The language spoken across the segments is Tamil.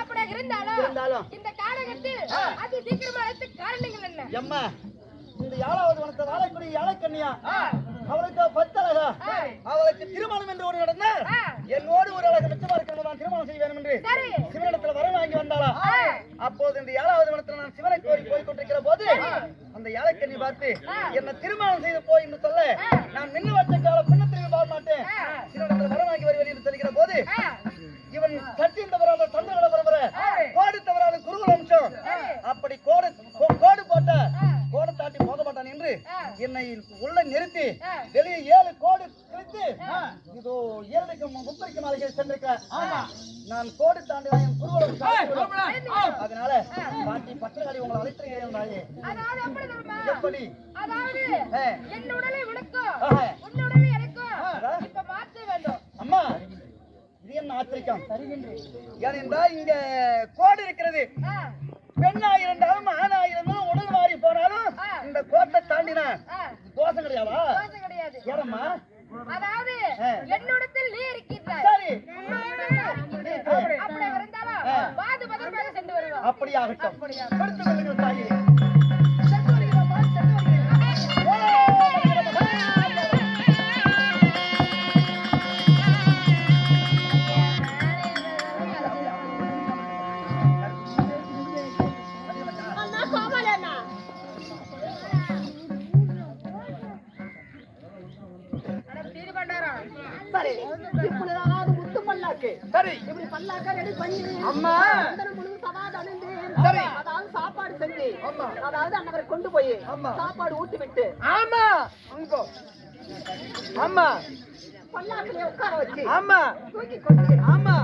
அப்படியாக இருந்தாலும் இந்த காலகத்தில் அதி சீக்கிரமா அழைத்த காரணங்கள் என்ன? எம்மா இந்த ஏழாவது வனத்தை வாழக்கூடிய ஏழைக்கண்ணியா அவளுக்கு பத்தழகா? அவளுக்கு திருமணம் என்று ஒரு நடந்தால் என்னோடு ஒரு அழகு மிச்சமா இருக்கிறது நான் திருமணம் செய்ய வேண்டும் என்று சிவனிடத்துல வர வாங்கி வந்தாளா? அப்போது இந்த ஏழாவது வனத்துல நான் சிவனை கோரி போய் கொண்டிருக்கிற போது அந்த ஏழைக்கண்ணி பார்த்து என்ன திருமணம் செய்து போய் என்று சொல்ல நான் நின்று வச்ச கால பின்ன திரும்பி பார்க்க மாட்டேன் சிவனிடத்துல வர வாங்கி வருவேன் என்று சொல்கிற போது அப்படி கோடு கோடு போட்ட கோடு தாண்டி போக மாட்டான் என்று என்னை உள்ள நிறுத்தி வெளியே ஏழு கோடு கிழித்து இதோ ஏழுக்கு முப்பதுக்கு நாளைக்கு சென்றிருக்கிறேன் நான் கோடு தாண்டி என் சாதித்துவிடும். அதனால பாட்டி பத்திரகாளி உங்களை அழைத்திருக்கிறேன்? எப்படி? அதாவது ஆ. என் உடலை விடுக்கும் ஆஹா. உன் உடலை எனக்கும் ஆ. இப்ப மாற்ற வேண்டும். அம்மா இது என்ன ஆச்சரியம்? ஏனென்றால் இங்க கோடு இருக்கிறது. பெண்ணா இருந்தாலும் ஆணா இருந்தாலும் உடல் மாறி போனாலும். இந்த கோட்டை தாண்டினா தோசை கிடையாதா? கிடையாது. ஏறம்மா அதாவது ஆ. என்னிடத்தில் நீ இருக்கின்றாய். சரி. உன்னுடன் நான் இருக்கின்றேன். அப்படி. இருந்தாலும் சென்று வருவோம் அப்படி ஆகட்டும் அம்மா. அதாவது சாப்பாடு செஞ்சு அதாவது அன்னவரை கொண்டு போய். சாப்பாடு ஊட்டி விட்டு ஆமா. அங்கோ. ஆமா பல்லாக்கிலே உட்கார வச்சு ஆமா. தூக்கி கொண்டு ஆமா.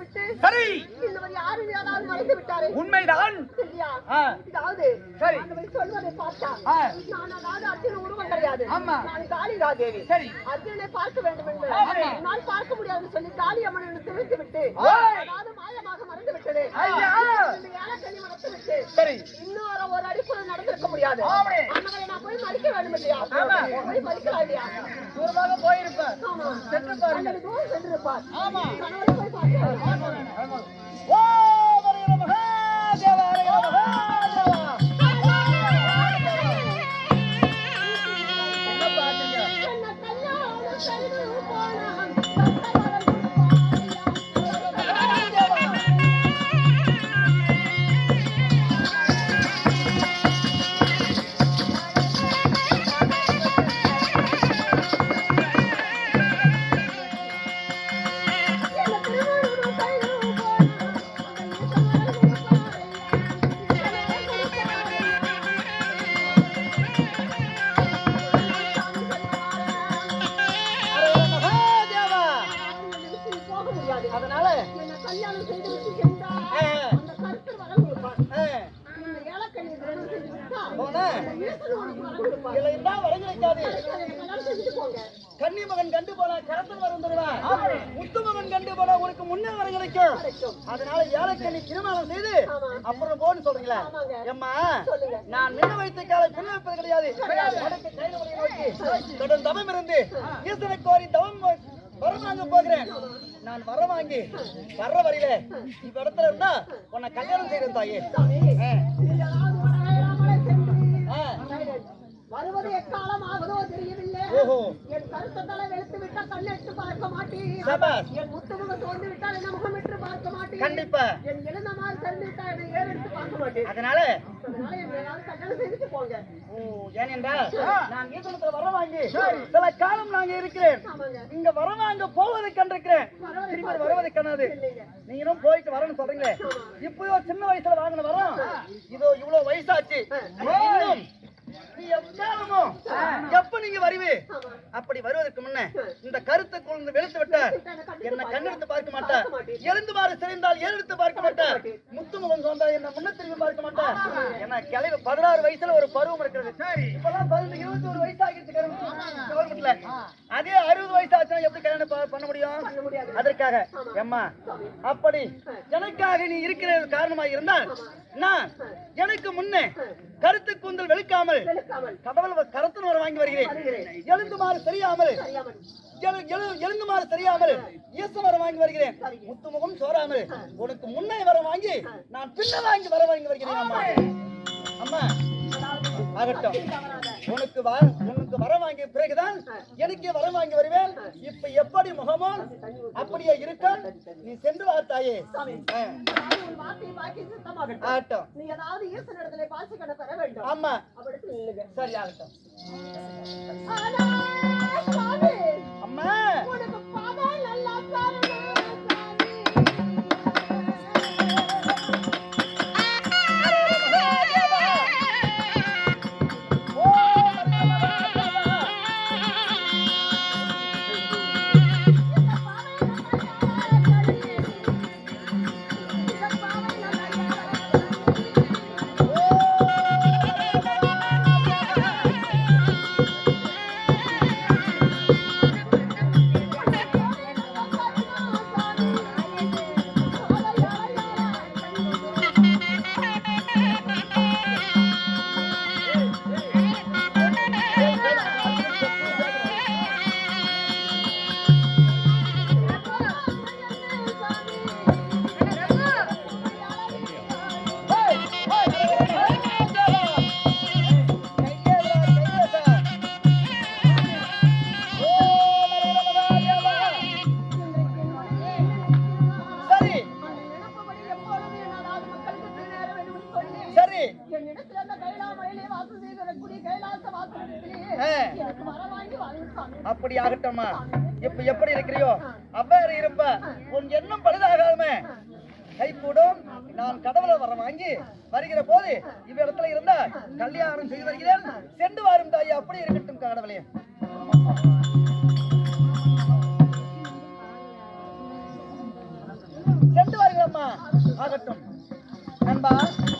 விட்டு சரி இன்னவர் யாரும் ஏதாவது மறைத்து விட்டாரு உண்மைதான் சரி. சொல்வதை பார்த்தா. நான் அதாவது அர்ஜுன உருவம் கிடையாது ஆமா. நான் சரி. அர்ஜுனை பார்க்க வேண்டும் என்று. நான் பார்க்க முடியாதுன்னு சொல்லி காளி அம்மன் விட்டு. அதாவது மாயமாக மறைந்து விட்டது ஐயா. இந்த ஏலக்கண்ணி வளர்த்து விட்டு சரி இன்னும் ஒரு அடிப்புல நடந்திருக்க முடியாது. நான் போய் மறிக்க வேண்டும் இல்லையா? ஆமா. போய் மறிக்கலாம் இல்லையா? தூரமாக போயிருப்பேன் சென்று அண்ணன் தூரம் சென்றிருப்பார் ஆமா. போய் பார்க்கிறேன் ஓ வருகிற மகாதேவா வருகிற முடியாது. அதனால கல்யாணம் செய்து விட்டு சென்றா அந்த கருத்து கண்டு போனா கரத்தன் வரும் முத்து மகன் கண்டு போனா உனக்கு முன்ன வர கிடைக்கும் அதனால ஏழைக்கண்ணி திருமணம் செய்து அப்புறம் போன்னு சொல்றீங்களா? எம்மா நான் மின்ன வைத்த கால வைப்பது கிடையாது. கடன் இருந்து. ஈஸ்வரை கோரி தவம் வரமாங்க போகிறேன். நான் வர வாங்கி வர்ற வரையில இப்ப இடத்துல இருந்தா உன்னை கல்யாணம் செய்யறேன் தாயே. வருவது எக்காலம் ஆகுதோ தெரியவில்லை. என் கருத்த தலை வெளுத்து விட்டா கண்ணெட்டு பார்க்க மாட்டேன். என் முத்துமுகம் தோண்டு விட்டால் என்ன முகமிட்டு பார்க்க மாட்டேன். கண்டிப்பா. என் இழந்த மாதிரி தந்து விட்டால் என்னை ஏறெடுத்து பார்க்க மாட்டேன். அதனால? அதனால ஏதாவது கல்யாணம் செய்துட்டு போங்க. ஓ ஏனென்றால் நான் ஈசனத்துல வர வாங்கி சில காலம் நாங்க இருக்கிறேன். இங்க வர வாங்க போவதை கண்டிருக்கிறேன். திரும்பி வருவதை இல்லைங்க. நீங்களும் போயிட்டு வரணும்னு சொல்றீங்களே. இப்பயோ சின்ன வயசுல வாங்கின வரோம்? இதோ இவ்வளவு வயசாச்சு. இன்னும் எப்ப நீங்க வருவே? அப்படி வருவதற்கு முன்ன இந்த கருத்தை குழந்தை வெளுத்து விட்டார் என்ன கண்ணெடுத்து பார்க்க மாட்டார். எழுந்து மாறு சிறைந்தால் ஏறெடுத்து பார்க்க மாட்டார்? முத்துமுகம் முகம் என்ன முன்ன திரும்பி பார்க்க மாட்டார். ஏன்னா கிளவி பதினாறு வயசுல ஒரு பருவம் இருக்கிறது. இப்பெல்லாம் பதினஞ்சு இருபத்தி ஒரு வயசு ஆகிடுச்சு கவர்மெண்ட்ல. அதே அறுபது ஆச்சுன்னா எப்படி கல்யாணம் பண்ண முடியும்? அதற்காக எம்மா அப்படி எனக்காக நீ இருக்கிற காரணமாக இருந்தால் நான் எனக்கு முன்னே கருத்து கூந்தல் வெளுக்காமல் கடவுள் கருத்து வாங்கி வருகிறேன். எழுந்துமாறு தெரியாமல் எழுந்துமாறு தெரியாமல் ஈசம் வர வாங்கி வருகிறேன். முத்துமுகம் சோறாமல் உனக்கு முன்னே வர வாங்கி நான் பின்ன வாங்கி வர வாங்கி வருகிறேன் அம்மா ஆகட்டும். உனக்கு வா உனக்கு வர வாங்கிய பிறகுதான் எனக்கு வர வாங்கி வருவேன். இப்ப எப்படி முகமோ அப்படியே இருக்க? நீ சென்று வார்த்தையை ஆகட்டும். நீ ஏதாவது ஈசனிடத்திலே பாசி கண பெற வேண்டும். ஆமா சரி ஆகட்டும். அம்மா. உனக்கு பதம் அப்படி ஆகட்டமா? இப்ப எப்படி இருக்கிறியோ அவ்வாறு இருப்ப. உன் எண்ணம் பழுதாகாம கை கூடும் நான் கடவுளை வர வாங்கி வருகிற போது இவ்விடத்துல இருந்தா கல்யாணம் செய்து வருகிறேன். சென்று வாரும் தாயி அப்படி இருக்கட்டும் கடவுளே. சென்று வருகிறம்மா ஆகட்டும். நண்பா